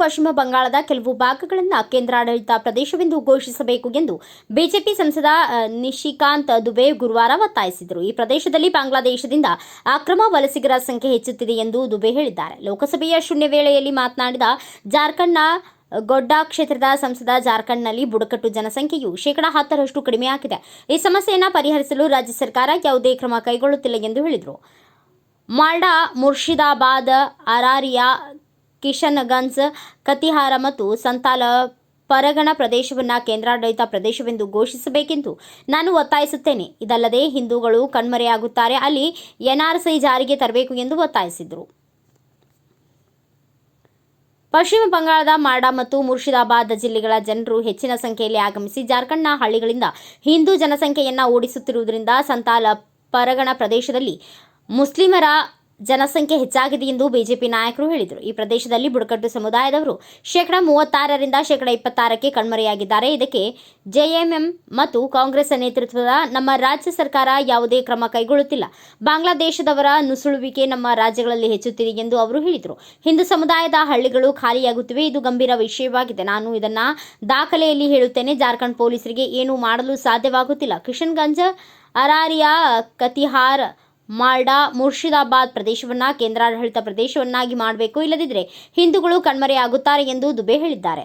ಪಶ್ಚಿಮ ಬಂಗಾಳದ ಕೆಲವು ಭಾಗಗಳನ್ನು ಕೇಂದ್ರಾಡಳಿತ ಪ್ರದೇಶವೆಂದು ಘೋಷಿಸಬೇಕು ಎಂದು ಬಿಜೆಪಿ ಸಂಸದ ನಿಶಿಕಾಂತ್ ದುಬೆ ಗುರುವಾರ ಒತ್ತಾಯಿಸಿದರು. ಈ ಪ್ರದೇಶದಲ್ಲಿ ಬಾಂಗ್ಲಾದೇಶದಿಂದ ಅಕ್ರಮ ವಲಸಿಗರ ಸಂಖ್ಯೆ ಹೆಚ್ಚುತ್ತಿದೆ ಎಂದು ದುಬೆ ಹೇಳಿದ್ದಾರೆ. ಲೋಕಸಭೆಯ ಶೂನ್ಯ ವೇಳೆಯಲ್ಲಿ ಮಾತನಾಡಿದ ಜಾರ್ಖಂಡ್ನ ಗೊಡ್ಡಾ ಕ್ಷೇತ್ರದ ಸಂಸದ ಜಾರ್ಖಂಡ್ನಲ್ಲಿ ಬುಡಕಟ್ಟು ಜನಸಂಖ್ಯೆಯು ಶೇಕಡಾ ಹತ್ತರಷ್ಟು ಕಡಿಮೆಯಾಗಿದೆ ಈ ಸಮಸ್ಯೆಯನ್ನು ಪರಿಹರಿಸಲು ರಾಜ್ಯ ಸರ್ಕಾರ ಯಾವುದೇ ಕ್ರಮ ಕೈಗೊಳ್ಳುತ್ತಿಲ್ಲ ಎಂದು ಹೇಳಿದರು. ಮಾಲ್ಡಾ, ಮುರ್ಷಿದಾಬಾದ್, ಅರಾರಿಯಾ ಕಿಶನ್ಗಂಜ್ ಕತಿಹಾರ ಮತ್ತು ಸಂತಾಲ ಪರಗಣ ಪ್ರದೇಶವನ್ನು ಕೇಂದ್ರಾಡಳಿತ ಪ್ರದೇಶವೆಂದು ಘೋಷಿಸಬೇಕೆಂದು ನಾನು ಒತ್ತಾಯಿಸುತ್ತೇನೆ. ಇದಲ್ಲದೆ ಹಿಂದೂಗಳು ಕಣ್ಮರೆಯಾಗುತ್ತಾರೆ. ಅಲ್ಲಿ ಎನ್ಆರ್ಸಿ ಜಾರಿಗೆ ತರಬೇಕು ಎಂದು ಒತ್ತಾಯಿಸಿದರು. ಪಶ್ಚಿಮ ಬಂಗಾಳದ ಮಾಡಾ ಮತ್ತು ಮುರ್ಷಿದಾಬಾದ್ ಜಿಲ್ಲೆಗಳ ಜನರು ಹೆಚ್ಚಿನ ಸಂಖ್ಯೆಯಲ್ಲಿ ಆಗಮಿಸಿ ಜಾರ್ಖಂಡ್ನ ಹಳ್ಳಿಗಳಿಂದ ಹಿಂದೂ ಜನಸಂಖ್ಯೆಯನ್ನು ಓಡಿಸುತ್ತಿರುವುದರಿಂದ ಸಂತಾಲ ಪರಗಣ ಪ್ರದೇಶದಲ್ಲಿ ಮುಸ್ಲಿಮರ ಜನಸಂಖ್ಯೆ ಹೆಚ್ಚಾಗಿದೆ ಎಂದು ಬಿಜೆಪಿ ನಾಯಕರು ಹೇಳಿದರು. ಈ ಪ್ರದೇಶದಲ್ಲಿ ಬುಡಕಟ್ಟು ಸಮುದಾಯದವರು ಶೇಕಡಾ ಮೂವತ್ತಾರರಿಂದ ಶೇಕಡಾ ಇಪ್ಪತ್ತಾರಕ್ಕೆ ಕಣ್ಮರೆಯಾಗಿದ್ದಾರೆ. ಇದಕ್ಕೆ ಜೆಎಂಎಂ ಮತ್ತು ಕಾಂಗ್ರೆಸ್ ನೇತೃತ್ವದ ನಮ್ಮ ರಾಜ್ಯ ಸರ್ಕಾರ ಯಾವುದೇ ಕ್ರಮ ಕೈಗೊಳ್ಳುತ್ತಿಲ್ಲ. ಬಾಂಗ್ಲಾದೇಶದವರ ನುಸುಳುವಿಕೆ ನಮ್ಮ ರಾಜ್ಯಗಳಲ್ಲಿ ಹೆಚ್ಚುತ್ತಿದೆ ಎಂದು ಅವರು ಹೇಳಿದರು. ಹಿಂದೂ ಸಮುದಾಯದ ಹಳ್ಳಿಗಳು ಖಾಲಿಯಾಗುತ್ತಿವೆ. ಇದು ಗಂಭೀರ ವಿಷಯವಾಗಿದೆ. ನಾನು ಇದನ್ನ ದಾಖಲೆಯಲ್ಲಿ ಹೇಳುತ್ತೇನೆ. ಜಾರ್ಖಂಡ್ ಪೊಲೀಸರಿಗೆ ಏನೂ ಮಾಡಲು ಸಾಧ್ಯವಾಗುತ್ತಿಲ್ಲ. ಕಿಶನ್ಗಂಜ್ ಅರಾರಿಯಾ ಕತಿಹಾರ್ ಮಾಲ್ಡಾ ಮುರ್ಷಿದಾಬಾದ್ ಪ್ರದೇಶವನ್ನ ಕೇಂದ್ರಾಡಳಿತ ಪ್ರದೇಶವನ್ನಾಗಿ ಮಾಡಬೇಕು ಇಲ್ಲದಿದ್ದರೆ ಹಿಂದೂಗಳು ಕಣ್ಮರೆಯಾಗುತ್ತಾರೆ ಎಂದು ದುಬೆ ಹೇಳಿದ್ದಾರೆ.